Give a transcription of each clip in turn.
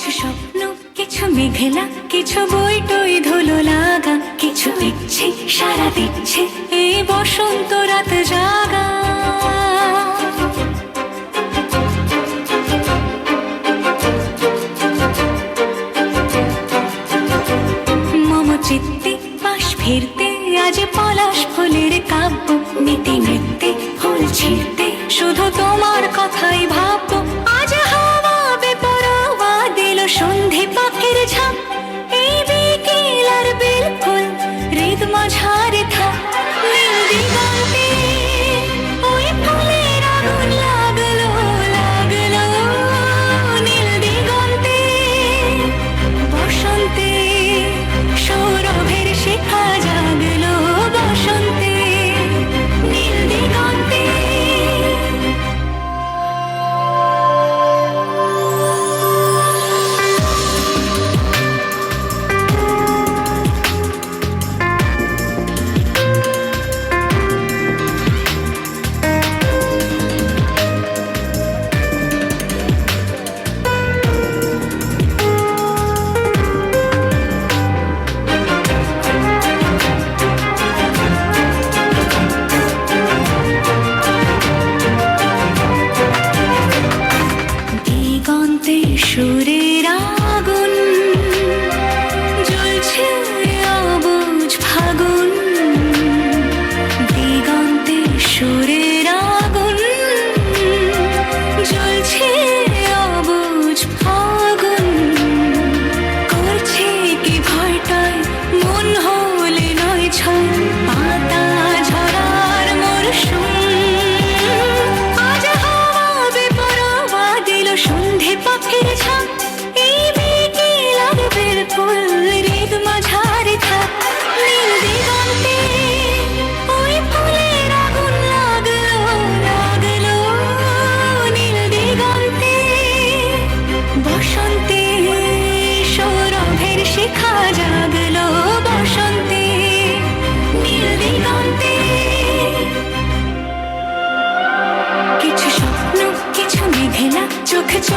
কিছু স্বপ্ন, কিছু মেঘেলা, কিছু বই টই ধুলো লাগা, কিছু দিচ্ছি সারা দিচ্ছে এই বসন্ত রাত জাগা। মম চিত্তে পাশ ফিরতে, আজ পলাশ ফুলের কা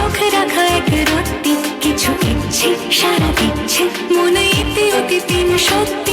চোখ রাখা এক রাত্রি কিছু ইচ্ছে সারা দিচ্ছে। মনে ইতি অতি তিন সত্যি।